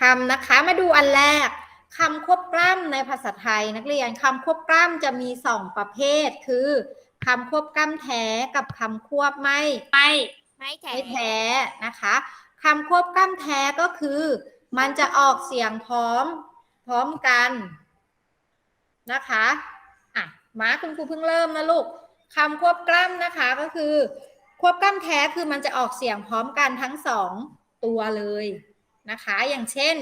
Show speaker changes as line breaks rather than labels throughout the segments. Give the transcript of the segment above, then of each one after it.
คำนะคะมาดูอันแรกคำควบกล้ำในภาษาไทยนักเรียนคำควบกล้ำจะมีสองประเภท คือคำควบกล้ำแท้กับคำควบไม่
ไม่ไม่แท้
ไม่แท้นะคะคำควบกล้ำแท้ก็คือ มันจะออกเสียงพร้อมพร้อมกันนะคะอะมาคุณครูเพิ่งเริ่มนะลูกคำควบกล้ำนะคะก็คือ ควบกล้ำแท้คือมันจะออกเสียงพร้อมกันทั้งสองตัวเลย นะคะ อย่างเช่น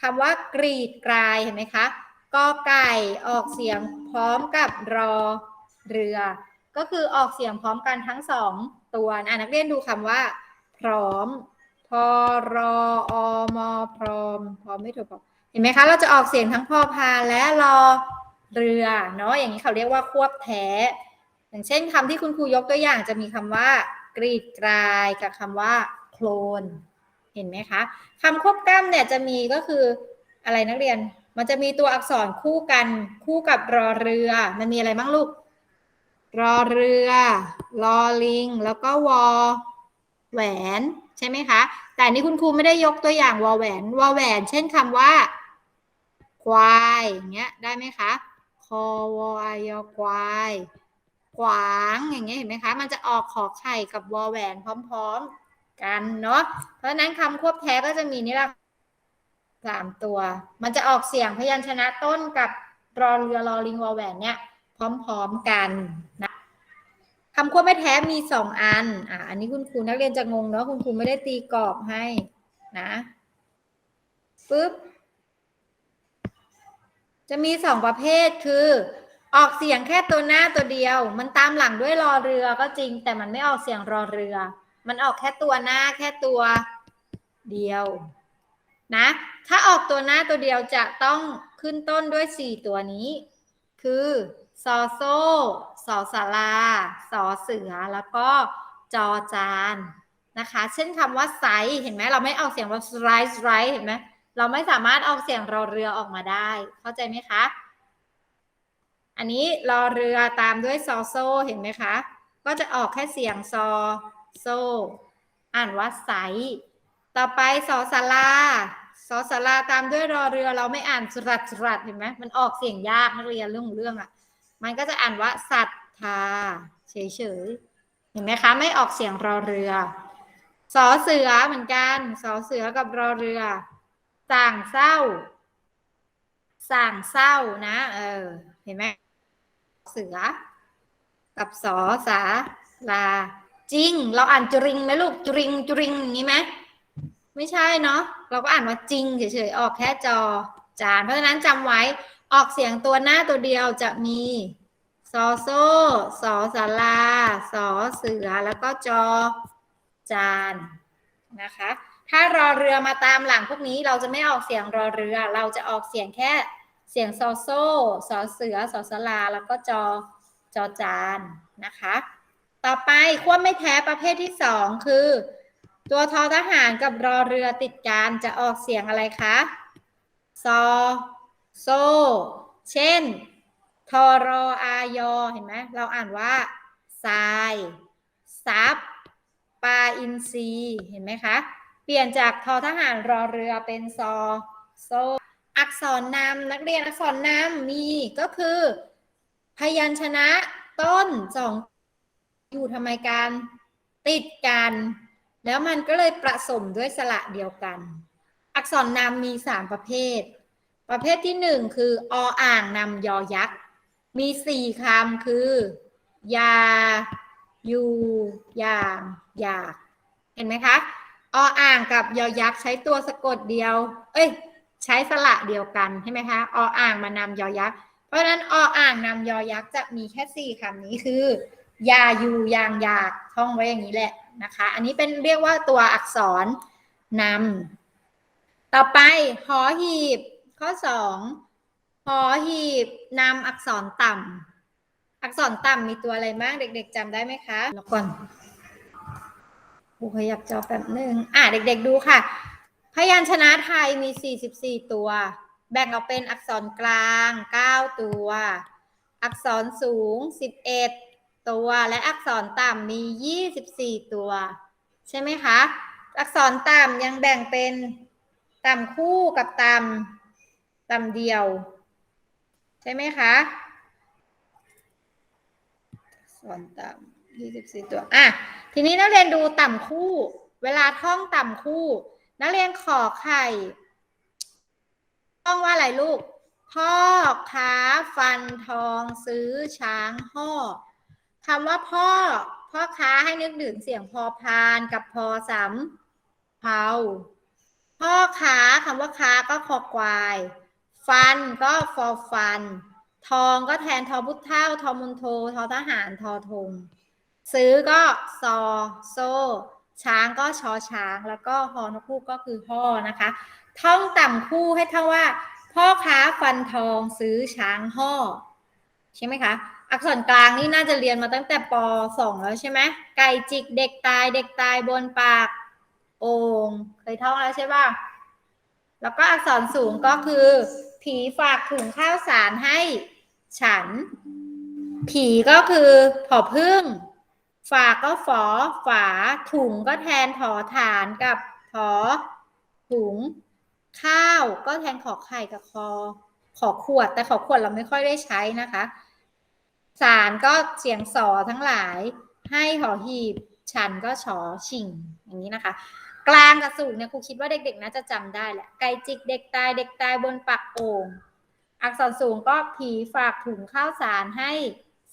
คำว่ากรีดกลายเห็นไหมคะกอไก่ออกเสียงพร้อมกับรอเรือ ก็คือออกเสียงพร้อมกันทั้งสองตัวนะนักเรียนดูคำว่า พร้อมพอรออมอพร้อมพร้อมไม่ถูกต้อเห็นไหมคะเราจะออกเสียงทั้งพอพานและรอเรือเนาะอย่างนี้เขาเรียกว่าควบแท้ อย่างเช่นคำที่คุณครูยกตัวอย่างจะมีคำว่า กรีดกลายกับคำว่า โคลน เห็นไหมคะคำควบกล้ำเนี่ยจะมีก็คืออะไรนักเรียน มันจะมีตัวอักษรคู่กันคู่กับรอเรือ มันมีอะไรบ้างลูก รอเรือ รอลิง แล้วก็วอแหวนใช่ไหมคะ แต่นี้คุณครูไม่ได้ยกตัวอย่างวอแหวนวอแหวน เช่นคำว่า ควายอย่างเงี้ยได้ไหมคะคอวอยอควายขวางอย่างเงี้ยเห็นไหมคะ มันจะออกขอไข่กับวอแหวนพร้อม ๆ กันเนาะเพราะนั้นคำควบแท้ก็จะมีนี่ละสามตัว มันจะออกเสียงพยัญชนะต้นกับรอเรือรอลิงวอแหวนเนี่ย พร้อมๆกันนะคำควบไม่แท้มีสองอัน อะ อันนี้คุณครูนักเรียนจะงงเนาะคุณครูไม่ได้ตีกรอบให้นะปึ๊บ จะมีสองประเภทคือ ออกเสียงแค่ตัวหน้าตัวเดียว มันตามหลังด้วยรอเรือก็จริง แต่มันไม่ออกเสียงรอเรือ มันออกแค่ตัวหน้าแค่ตัวเดียวนะ ถ้าออกตัวหน้าตัวเดียวจะต้องขึ้นต้นด้วยสี่ตัวนี้ คือซอโซ่สอสาราสอเสือ แล้วก็จอจานนะคะ เช่นคำว่าไซส์เห็นไหมเราไม่ออกเสียงว่าไรส์ไรเห็นไหมเราไม่สามารถออกเสียงรอเรือออกมาได้ เข้าใจไหมคะ อันนี้รอเรือตามด้วยซอโซ่เห็นไหมคะ ก็จะออกแค่เสียงซอ โซ อ่านว่าไซส์ต่อไปสอสาราสอสาราตามด้วยรอเรือเราไม่อ่านสรัดสรัดเห็นไหมมันออกเสียงยากนักเรียนเรื่ององเรื่องอะ มันก็จะอ่านว่าสัตธาเฉยๆเห็นไหมคะ ไม่ออกเสียงรอเรือสอเสือเหมือนกันสอเสือกับรอเรือสั่งเศร้าสั่งเศร้านะ เออ เห็นไหมเสือ กับสอสาลา จริง เราอ่านจริงไหมลูกจริงจริงอย่างนี้ไหมไม่ใช่เนาะเราก็อ่านว่าจริงเฉยๆออกแค่จอจาน เพราะฉะนั้นจำไว้ออกเสียงตัวหน้าตัวเดียวจะมีซอโซ่สอสาราสอเสือแล้วก็จอจานนะคะ ถ้ารอเรือมาตามหลังพวกนี้เราจะไม่ออกเสียงรอเรือ เราจะออกเสียงแค่เสียงซอโซ่สอเสือสอสาราแล้วก็จอจอจานนะคะ ต่อไปขั้วไม่แท้ประเภทที่สองคือ ตัวทอทหารกับรอเรือติดกันจะออกเสียงอะไรคะซอโซ เช่น ทอรออายอเห็นไหมเราอ่านว่าทรายซับปลาอินทรีเห็นไหมคะ เปลี่ยนจากทอทหารรอเรือเป็นซอโซ อักษรนำนักเรียนอักษรนำมีก็คือ พยัญชนะต้นสอง อยู่ทำไมกัน ติดกัน แล้วมันก็เลยประสมด้วยสระเดียวกัน อักษรนำมีสามประเภท ประเภทที่หนึ่งคือออ่างนำยอยักษ์ มีสี่คำคือ ยา อยูอย่าง อยาก เห็นไหมคะออ่างกับยอยักษ์ใช้ตัวสะกดเดียว เอ้ย ใช้สระเดียวกันใช่ไหมคะออ่างมานำยอยักษ์ เพราะฉะนั้นออ่างนำยอยักษ์จะมีแค่สี่คำนี้คือ ยายูยางอยากท่องไว้อย่างนี้แหละนะคะ อันนี้เป็นเรียกว่าตัวอักษรนำต่อไปหอหีบ ข้อสองหอหีบนำอักษรต่ำอักษรต่ำมีตัวอะไรบ้างเด็ก ๆจำได้ไหมคะแล้วก่อนครูขยับจอแป๊บหนึ่งอะเด็ก ๆ ดูค่ะ พยัญชนะไทยมี 44 ตัว แบ่งออกเป็นอักษรกลาง 9 ตัว อักษรสูง 11 ตัว และอักษรต่ำมี 24 ตัว ใช่ไหมคะ อักษรต่ำยังแบ่งเป็นต่ำคู่กับต่ำต่ำเดียว ใช่ไหมคะส่วนต่ำยี่สิบสี่ตัว อะ ทีนี้นักเรียนดูต่ำคู่ เวลาท่องต่ำคู่ นักเรียนขอไข่ท่องว่าอะไรลูก พ่อค้าฟันทองซื้อช้างห่อ คำว่าพ่อ พ่อค้าให้นึกถึงเสียงพอพานกับพอสำเภาพ่อค้าคำว่าค้าก็คอควาย ฟันก็ฟอฟัน ทองก็แทนทอพุทธเท่า ทอมุนโท ทอทหาร ทอธงซื้อก็ซอโซ ช้างก็ชอช้าง แล้วก็ฮอนกคู่ก็คือห่อนะคะ ท่องต่ำคู่ให้ท่องว่า พ่อค้าฟันทองซื้อช้างห่อใช่ไหมคะ อักษรกลางนี่น่าจะเรียนมาตั้งแต่ป .2 แล้วใช่ไหมไก่จิกเด็กตายเด็กตายบนปาก โอ่งเคยท่องแล้วใช่ป่ะแล้วก็อักษรสูงก็คือ ผีฝากถุงข้าวสารให้ฉัน ผีก็คือผอพึ่ง ฝากก็ฝอฝาถุงก็แทนถอฐานกับถอถุง ข้าวก็แทนขอไข่กับคอ ขอขวด แต่ขอขวดเราไม่ค่อยได้ใช้นะคะ สารก็เสียงสอทั้งหลาย ให้หอหีบ ฉันก็ชอชิง อย่างนี้นะคะ กลางกับสูงเนี่ยครูคิดว่าเด็กๆน่าจะจำได้แหละ ไก่จิกเด็กตายเด็กตายบนปักโอ่งอักษรสูงก็ผีฝากถุงข้าวสารให้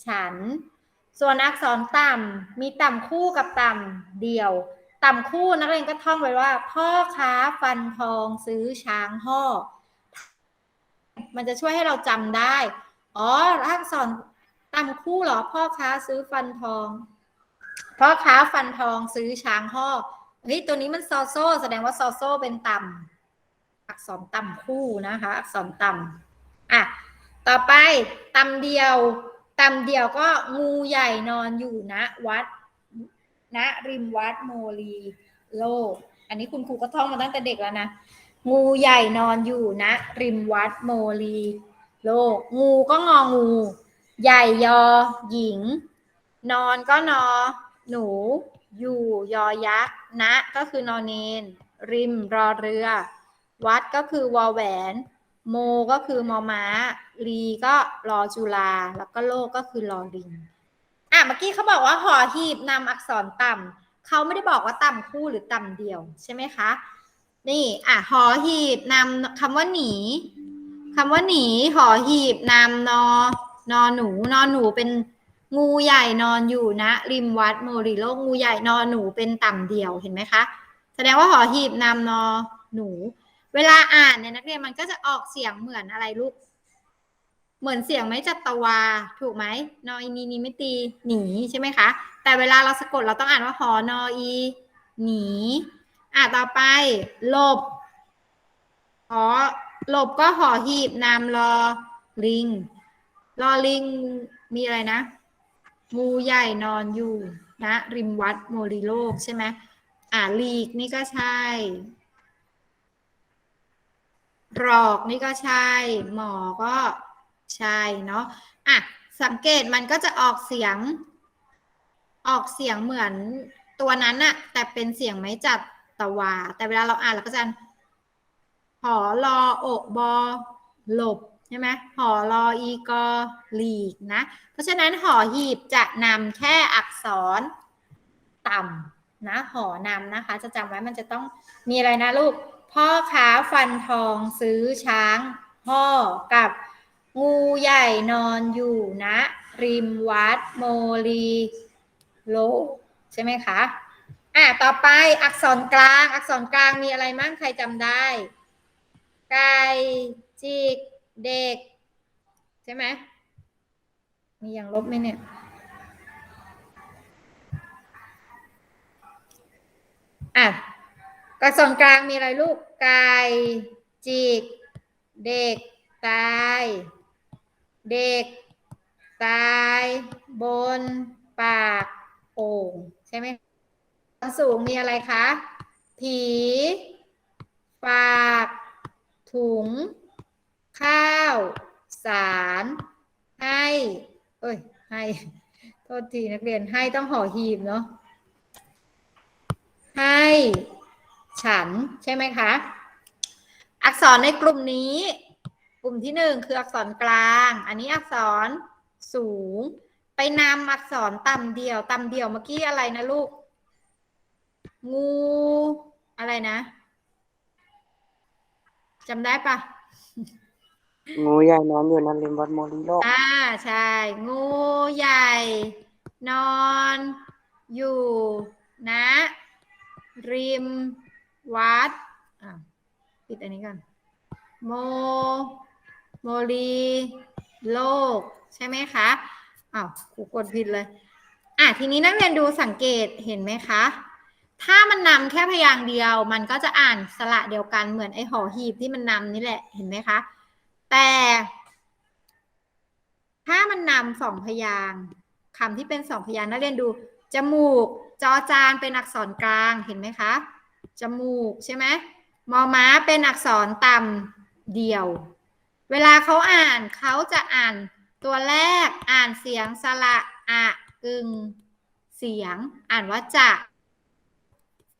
ฉัน ส่วนอักษรต่ำมีต่ำคู่กับต่ำเดียว ต่ำคู่นักเรียนก็ท่องไว้ว่า พ่อค้าฟันทองซื้อช้างห่อมันจะช่วยให้เราจำได้ อ๋ออักษร ต่ำคู่เหรอพ่อค้าซื้อฟันทองพ่อค้าฟันทองซื้อช้างห่อเฮ้ยตัวนี้มันซอโซ่แสดงว่าซอโซ่เป็นต่ำอักษรต่ำคู่นะคะ อักษรต่ำอะต่อไปต่ำเดียวต่ำเดียวก็งูใหญ่นอนอยู่ณวัดณริมวัดโมลีโลก อันนี้คุณครูก็ท่องมาตั้งแต่เด็กแล้วนะ งูใหญ่นอนอยู่ณริมวัดโมลีโลก งูก็งองู ใหญ่ยอ หญิง นอนก็นอ หนู อยู่ยอยักษ์ณก็คือนอนเนน ริมรอเรือ วัดก็คือวอแหวน โมก็คือมอม้า ลีก็รอจุลา แล้วก็โลกก็คือรอลิงอะเมื่อกี้เขาบอกว่าหอหีบนำอักษรต่ำเขาไม่ได้บอกว่าต่ำคู่หรือต่ำเดียวใช่ไหมคะ นี่อะหอหีบนำคำว่าหนีคำว่าหนีหอหีบนำนอ นอนหนู นอนหนูเป็นงูใหญ่นอนอยู่นะ ริมวัดโมริโลงูใหญ่นอนหนูเป็นต่ำเดียวเห็นไหมคะ แสดงว่าหอหีบนำนอหนู เวลาอ่านเนี่ยนักเรียนมันก็จะออกเสียงเหมือนอะไรลูก เหมือนเสียงไม่จัตวา ถูกไหมนออีนีนีไม่ตีหนีใช่ไหมคะ แต่เวลาเราสะกดเราต้องอ่านว่าหอนออีหนีอะต่อไปหลบหอหลบก็หอหีบนำรอลิง รอลิงมีอะไรนะงูใหญ่นอนอยู่นะริมวัดโมริโลกใช่ไหมอ่าลีกนี่ก็ใช่ รอกนี่ก็ใช่ หมอก็ใช่เนาะอะสังเกตมันก็จะออกเสียง ออกเสียงเหมือนตัวนั้นอะแต่เป็นเสียงไม่จัดตะวา แต่เวลาเราอ่านเราก็จะหอรอโอบอหลบ ใช่ไหมหอรออีกอหลีกนะ เพราะฉะนั้นหอหีบจะนำแค่อักษรต่ำนะหอนำนะคะ จะจำไว้มันจะต้องมีอะไรนะลูก พ่อค้าฟันทองซื้อช้างห่อกับงูใหญ่นอนอยู่นะ ริมวัดโมลีโล ใช่ไหมคะ อะ ต่อไปอักษรกลาง อักษรกลางมีอะไรมั่งใครจำได้ ไก่จิก เด็ก ใช่ไหมมีอย่างลบไหมเนี่ย อะอักษรกลางมีอะไรลูกไก่จิก เด็ก ตาย เด็ก ตาย บน ปาก โอ่งใช่ไหมสูงมีอะไรคะ ผีฝาก ถุง ข้าว สาร ให้ เอ้ย ให้ โทษทีนักเรียนให้ต้องห่อหีบเนาะ ให้ ฉันใช่ไหมคะ อักษรในกลุ่มนี้ กลุ่มที่หนึ่งคืออักษรกลาง อันนี้อักษรสูง ไปนำอักษรต่ำเดียวต่ำเดียวเมื่อกี้อะไรนะลูก งู อะไรนะจำได้ปะ
งูใหญ่นอนอยู่ในริมวัดโมริโลก
อ่าใช่ งูใหญ่ นอนอยู่นะ ริมวัดอะปิดอันนี้ก่อนโมโมลีโลก ใช่ไหมคะอ้าวกูกดผิดเลย อะทีนี้นักเรียนดูสังเกตเห็นไหมคะ ถ้ามันนำแค่พยางค์เดียว มันก็จะอ่านสระเดียวกันเหมือนไอหอหีบที่มันนำนี่แหละเห็นไหมคะ แต่ ถ้ามันนำสองพยางคำที่เป็นสองพยางนักเรียนดู จมูก จอจานเป็นอักษรกลางเห็นไหมคะ จมูกใช่ไหมมอม้าเป็นอักษรต่ำเดี่ยว เวลาเขาอ่านเขาจะอ่านตัวแรกอ่านเสียงสระอะกึงเสียง อ่านว่าจะ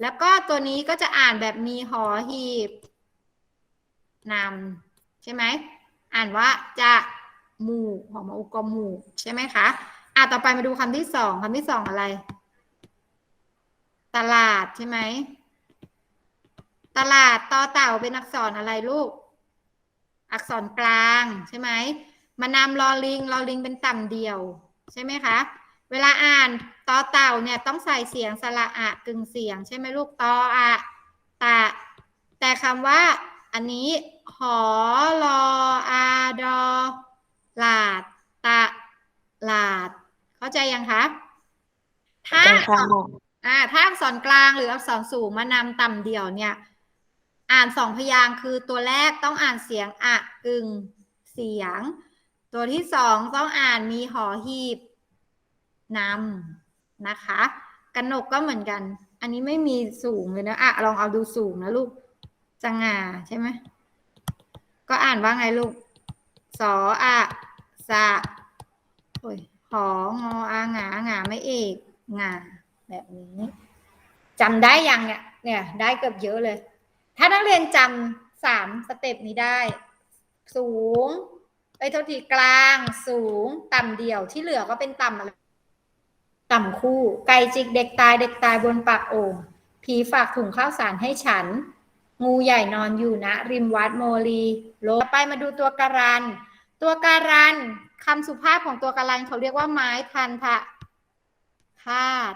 แล้วก็ตัวนี้ก็จะอ่านแบบมีหอหีบนำใช่ไหม อ่านว่าจะหมูกหอมาอุกหมูกใช่ไหมคะอะต่อไปมาดูคำที่สองคำที่สองอะไร ตลาดใช่ไหมตลาดต่อเต่าเป็นอักษรอะไรลูก อักษรกลางใช่ไหมมานำลอลิงลอลิงเป็นต่ำเดียว ใช่ไหมคะ เวลาอ่านต่อเต่าเนี่ยต้องใส่เสียงสระอะกึ่งเสียง ใช่ไหมลูกตออะตะแต่คำว่า อันนี้หอลออาดอลาดตะลาด เข้าใจยังคะถ้า
เป็นข้าง
อ่าถ้าอักษรกลางหรืออักษรสูงมานำต่ำเดี่ยวเนี่ย อ่านสองพยางค์คือตัวแรกต้องอ่านเสียงอะกึ่งเสียง ตัวที่สองต้องอ่านมีหอหีบนำนะคะกนกก็เหมือนกัน อันนี้ไม่มีสูงเลยนะอะลองเอาดูสูงนะลูก จังงาใช่ไหมก็อ่านว่าไงลูก สออะสะโอ้ยหองออางาหงาไม่เอกงาแบบนี้จำได้ยังเนี่ยเนี่ยได้เกือบเยอะเลย ถ้านักเรียนจำสามสเต็ปนี้ได้ สูงไอ้ยโทษทีกลางสูงต่ำเดี่ยวที่เหลือก็เป็นต่ำอะไรต่ำคู่ ไก่จิกเด็กตายเด็กตายบนปากโอ่งผีฝากถุงข้าวสารให้ฉัน งูใหญ่นอนอยู่นะ ริมวัดโมลีโลไปมาดูตัวการัน ตัวการันคำสุภาพของตัวการันเขาเรียกว่าไม้ทันทะคาด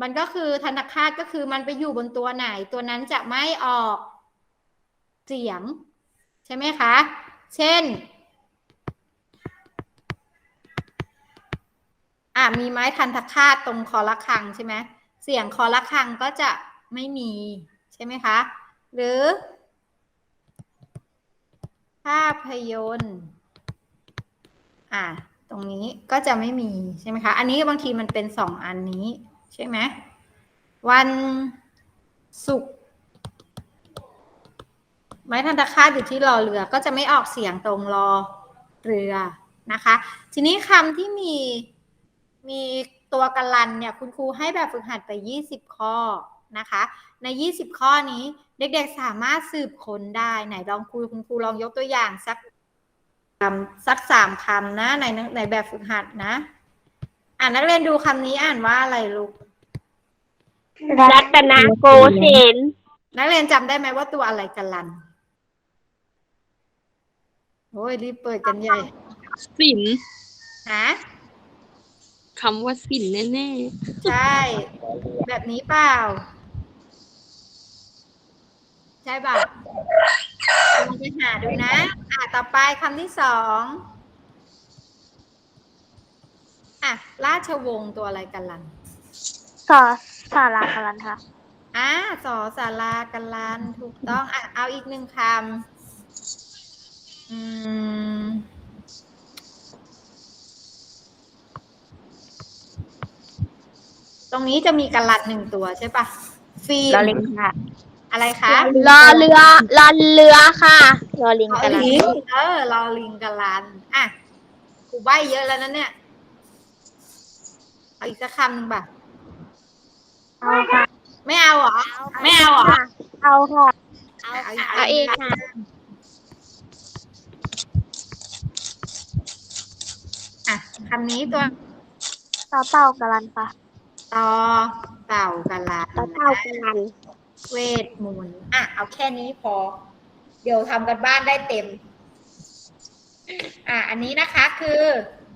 มันก็คือทันคาตก็คือมันไปอยู่บนตัวไหน ตัวนั้นจะไม่ออกเสียง ใช่ไหมคะ เช่นอะมีไม้ทันตคาตตรงคอละคังใช่ไหมเสียงคอละคังก็จะไม่มีใช่ไหมคะ หรือ ภาพยนตร์ อะ ตรงนี้ก็จะไม่มีใช่ไหมคะ อันนี้บางทีมันเป็นสองอันนี้ ใช่ไหม วันศุกร์ไม้ทันตคาตอยู่ที่รอเรือก็จะไม่ออกเสียงตรงรอเรือนะคะ ทีนี้คำที่มีมีตัวกันลันเนี่ยคุณครูให้แบบฝึกหัดไป 20 ข้อนะคะ ใน 20 ข้อนี้เด็กๆสามารถสืบค้นได้ไหนลองครูคุณครูลองยกตัวอย่างสักคำสักสามคำนะในในแบบฝึกหัดนะ อ่านนักเรียนดูคำนี้อ่านว่าอะไรลูก
รัตนโกสินทร์
นักเรียนจำได้ไหมว่าตัวอะไรกันลันโอ้ยรีบเปิดกันใหญ่
สิน
ฮะ
คำว่าสินแน่
ใช่ แบบนี้เปล่าใช่ป่ะลองไปหาดูนะ อะ ต่อไปคำที่สองอะ ราชวงศ์ตัวอะไรกันลัน
สอสาราพลันค่ะ
อะสอสารากันลันถูกต้อง อะ เอาอีกหนึ่งคำอืมตรงนี้จะมีกันลันหนึ่งตัวใช่ปะฟิล์
รอ
ม
ลิงค่ะ
อะไรคะ
รอเรือรอเรือค่ะรอลิง
ลอ
กันละ
ลิงเออลอลิงกันลันอะกูใบเยอะแล้วนะเนี่ยเอาอีกสักคำหนึ่งป่ะ
เอาค่ะ
ไม่เอาเหรอ ไม่เอาเหรอ
เอาค่ะ เอา
เอา
เอาเองค่ะ
อะคำนี้ตัว
ต่อเต่ากรันค่ะ
ตอเต่ากะลา
ต่อเต่ากรัน
เวทมนต์อะ เอาแค่นี้พอ เดี๋ยวทำกันบ้านได้เต็ม อะ อันนี้นะคะคือ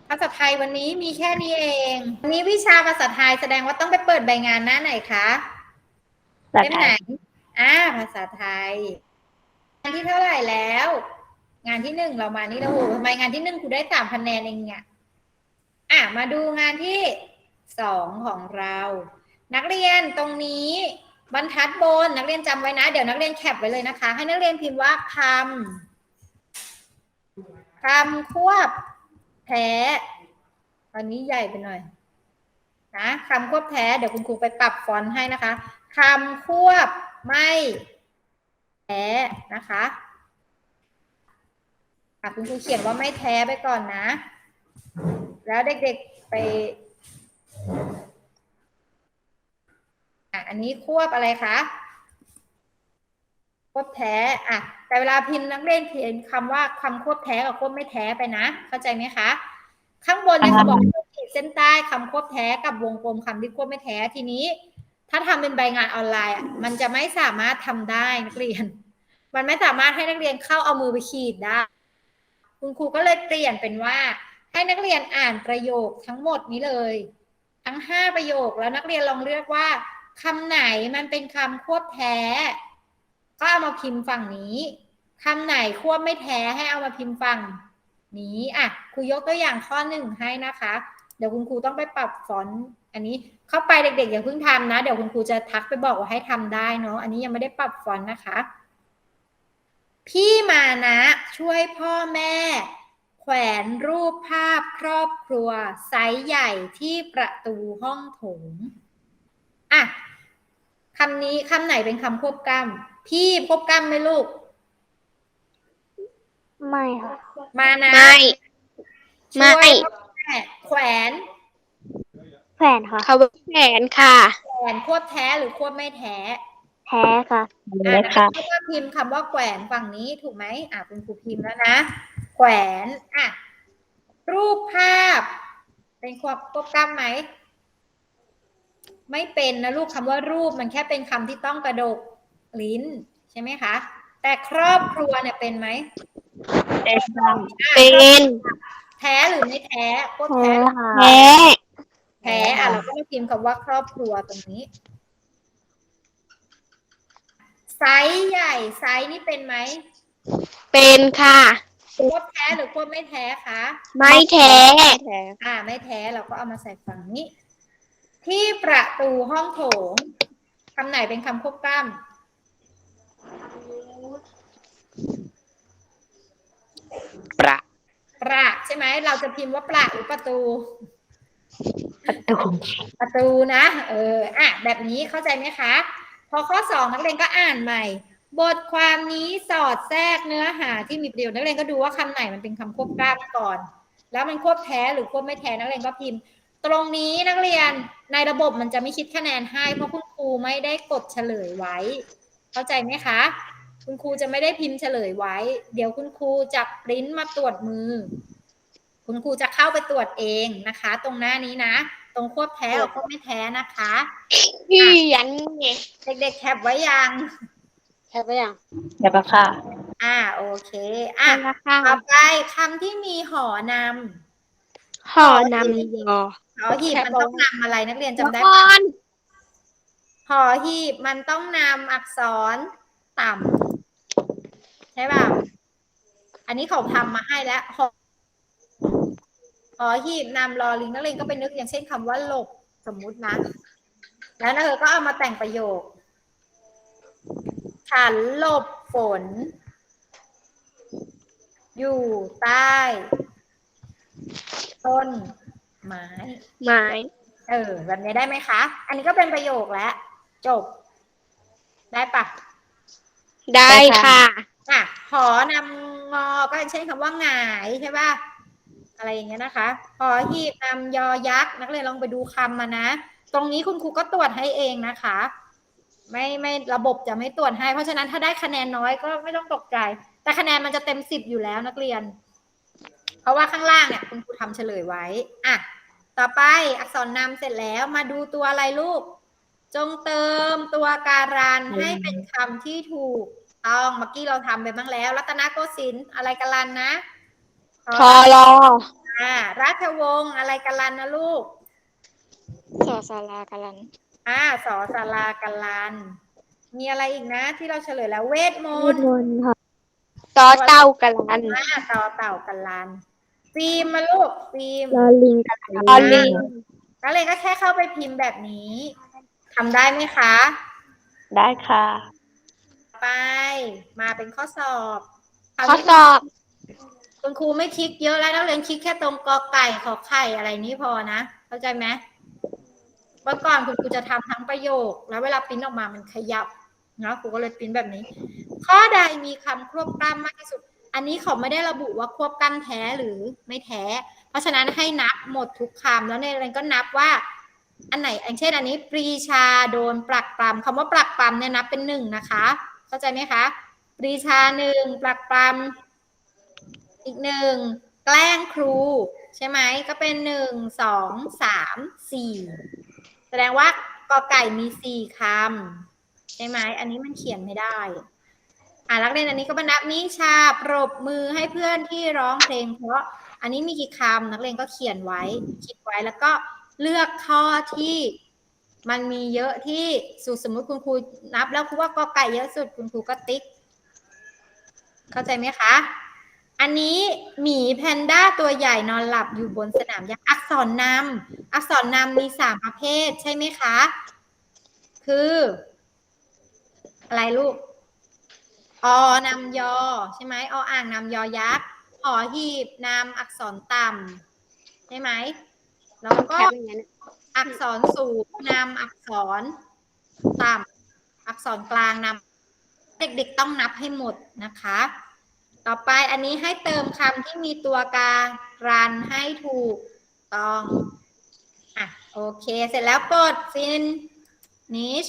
ภาษาไทยวันนี้มีแค่นี้เอง วันนี้วิชาภาษาไทยแสดงว่าต้องไปเปิดใบงานหน้าไหนคะเล่มไหน อ่า ภาษาไทย งานที่เท่าไหร่แล้ว งานที่หนึ่งเรามานี่แล้วโอ้โหทำไมงานที่หนึ่งครูได้สามคะแนนเองเนี่ย อะ มาดูงานที่สองของเรา นักเรียนตรงนี้ บรรทัดบนนักเรียนจำไว้นะ เดี๋ยวนักเรียนแคปไว้เลยนะคะ ให้นักเรียนพิมพ์ว่าคำคำควบแท้อันนี้ใหญ่ไปหน่อยนะคำควบแท้เดี๋ยวคุณครูไปปรับฟอนต์ให้นะคะคำควบไม่แท้นะคะอะคุณครูเขียนว่าไม่แท้ไปก่อนนะ แล้วเด็กๆไป อันนี้ควบอะไรคะควบแท้อะแต่เวลาพิมพ์นักเรียนเขียนคำว่าคำควบแท้กับควบไม่แท้ไปนะ เข้าใจไหมคะ ข้างบนเนี่ยเขาบอกขีดเส้นใต้คำควบแท้กับวงกลมคำที่ควบไม่แท้ทีนี้ ถ้าทำเป็นใบงานออนไลน์อะมันจะไม่สามารถทำได้นักเรียน มันไม่สามารถให้นักเรียนเข้าเอามือไปขีดได้ คุณครูก็เลยเปลี่ยนเป็นว่า ให้นักเรียนอ่านประโยคทั้งหมดนี้เลย ทั้งห้าประโยคแล้วนักเรียนลองเลือกว่า คำไหนมันเป็นคำควบแท้ ก็เอามาพิมพ์ฝั่งนี้คำไหนควบไม่แท้ให้เอามาพิมพ์ฝั่งนี้อะครูยกตัวอย่างข้อหนึ่งให้นะคะ เดี๋ยวคุณครูต้องไปปรับฟอนต์อันนี้เข้าไปเด็กๆอย่าเพิ่งทำนะ เดี๋ยวคุณครูจะทักไปบอกว่าให้ทำได้เนาะอันนี้ยังไม่ได้ปรับฟอนต์นะคะ พี่มานะช่วยพ่อแม่ แขวนรูปภาพครอบครัวไซส์ใหญ่ที่ประตูห้องโถงอะ คำนี้คำไหนเป็นคำควบกล้ำพี่ควบกล้ำไหมลูก
ไม่ค่ะ
มานะ
ไม่
ช่วย
ไม่
พ่อแม่แขวน
แขวนค่ะ เขาแขวนค่ะ
แขวนควบแท้หรือควบไม่แท้
แท้ค่ะ
อะนะคะก็พิมพ์คำว่าแขวนฝั่งนี้ถูกไหมอะคุณครูพิมพ์แล้วนะ แขวนอะรูปภาพ เป็นควบควบกล้ำไหม ไม่เป็นนะลูกคำว่ารูปมันแค่เป็นคำที่ต้องกระดกลิ้นใช่ไหมคะ แต่ครอบครัวเนี่ยเป็นไหม
เป็น
อะ
เป็น
แท้หรือไม่แท้ควบ
แท้
แท้
ค่ะแท้
แท้อะเราก็มาพิมพ์คำว่าครอบครัวตรงนี้ไซส์ใหญ่ไซส์นี่เป็นไหม
เป็นค่ะ
ควบแท้หรือควบไม่แท้คะ
ไม่แท้
อ่าไม่แท้เราก็เอามาใส่ฝั่งนี้ ที่ประตูห้องโถงคำไหนเป็นคำควบกล้ำ
ประ
ประใช่ไหม เราจะพิมพ์ว่าประหรือประตู
ประตู
ประตูนะ เออ อะ แบบนี้เข้าใจไหมคะ พอข้อสองนักเรียนก็อ่านใหม่ บทความนี้สอดแทรกเนื้อหาที่มีประโยชน์นักเรียนก็ดูว่าคำไหนมันเป็นคำควบกล้ำก่อน แล้วมันควบแท้หรือควบไม่แท้นักเรียนก็พิมพ์ ตรงนี้นักเรียนในระบบมันจะไม่คิดคะแนนให้เพราะคุณครูไม่ได้กดเฉลยไว้ เข้าใจไหมคะ คุณครูจะไม่ได้พิมพ์เฉลยไว้ เดี๋ยวคุณครูจะปริ้นมาตรวจมือ คุณครูจะเข้าไปตรวจเองนะคะ ตรงหน้านี้นะ ตรงควบแท้กับควบไม่แท้นะคะ
พี่ยันไง
เด็กๆแคปไว้ยัง
แค่ไปยัง
เดี๋ยวค่ะ
อ่าโอเคอะ
นะค่ะ
ต่อไปคำที่มีหอนำ
ห่อนำยอ
หอหีบมันต้องนำอะไรนักเรียนจำได้
ละ
ไห
ค
ม
ร
หอหีบมันต้องนำอักษรต่ำใช่ป่ะอันนี้เขาทำมาให้แล้วหอหอหีบนำรอลิงนักเรียนก็ไปนึกอย่างเช่นคำว่าหลบสมมุตินะ แล้วนักเรียนก็เอามาแต่งประโยคฉันหลบฝน อยู่ใต้ต้น ไม้
ไม้
เออ แบบนี้ได้ไหมคะ อันนี้ก็เป็นประโยคแล้ว จบ ได้ปะ
ได้ค่ะ
อะหอนำงอก็เช่นคำว่าหงายใช่ป่ะอะไรอย่างเงี้ยนะคะหอหีบนำยอยักษ์นักเรียนลองไปดูคำมานะ ตรงนี้คุณครูก็ตรวจให้เองนะคะ ไม่ไม่ระบบจะไม่ตรวจให้ เพราะฉะนั้นถ้าได้คะแนนน้อยก็ไม่ต้องตกใจ แต่คะแนนมันจะเต็มสิบอยู่แล้วนักเรียน เพราะว่าข้างล่างเนี่ยคุณครูทำเฉลยไว้ อะ ต่อไปอักษรนำเสร็จแล้วมาดูตัวอะไรลูก จงเติมตัวการันให้เป็นคำที่ถูกต้องเมื่อกี้เราทำไปบ้างแล้ว รัตนโกสินทร์อะไรการันนะ
พอรอ
อ่าราชวงศ์อะไรการันนะลูก
สอสารากัลัน
อ่าสอสารากันลัน มีอะไรอีกนะ ที่เราเฉลยแล้วเวทมนต์
ต่อเต้ากัลัน
อ่าต่อเต่ากันลัน ฟิล์มมาลูกฟิล์ม
ลอลิงกัลันลอลิง
ก็เลยก็แค่เข้าไปพิมพ์แบบนี้ทำได้ไหมคะ
ได้ค่ะ
ไป มาเป็นข้อสอบ
ข้อสอบ
คุณครูไม่คลิกเยอะแล้วนักเรียนคลิกแค่ตรงกอไก่ขอไข่อะไรนี้พอนะ เข้าใจไหมเมื่อก่อนคุณครูจะทำทั้งประโยค แล้วเวลาปริ้นออกมามันขยับนะครูก็เลยปริ้นแบบนี้ ข้อใดมีคำควบกล้ำมากที่สุด อันนี้เขาไม่ได้ระบุว่าควบกล้ำแท้หรือไม่แท้ เพราะฉะนั้นให้นับหมดทุกคำแล้วในเรียนก็นับว่า อันไหนอย่างเช่นอันนี้ปรีชาโดนปรักปรำคำว่าปรักปรำเนี่ยนับเป็นหนึ่งนะคะ เข้าใจไหมคะ ปรีชาหนึ่งปรักปรำอีกหนึ่งแกล้งครู ใช่ไหมก็เป็นหนึ่งสองสามสี่แสดงว่ากอไก่มีสี่คำใช่ไหมอันนี้มันเขียนไม่ได้ อ่านักเรียนอันนี้ก็บรรนับนิชาปรบมือให้เพื่อนที่ร้องเพลง เพราะอันนี้มีกี่คำนักเรียนก็เขียนไว้คิดไว้แล้วก็เลือกข้อที่มันมีเยอะที่สุดสมมติคุณครูนับ แล้วครูว่ากอไก่เยอะสุดคุณครูก็ติ๊ก เข้าใจไหมคะ อันนี้หมีแพนด้าตัวใหญ่นอนหลับอยู่บนสนามหญ้าอักษรนำอักษรนำมีสามประเภทใช่ไหมคะ คือ อะไรลูก อนำยอ ใช่ไหมออ่างนำยอยักษ์หอหีบนำอักษรต่ำใช่ไหมแล้วก็อักษรสูงนำอักษรต่ำอักษรกลางนำเด็กๆต้องนับให้หมดนะคะ ต่อไปอันนี้ให้เติมคำที่มีตัวการันให้ถูกต้องอะโอเค เสร็จแล้วกดฟินนิช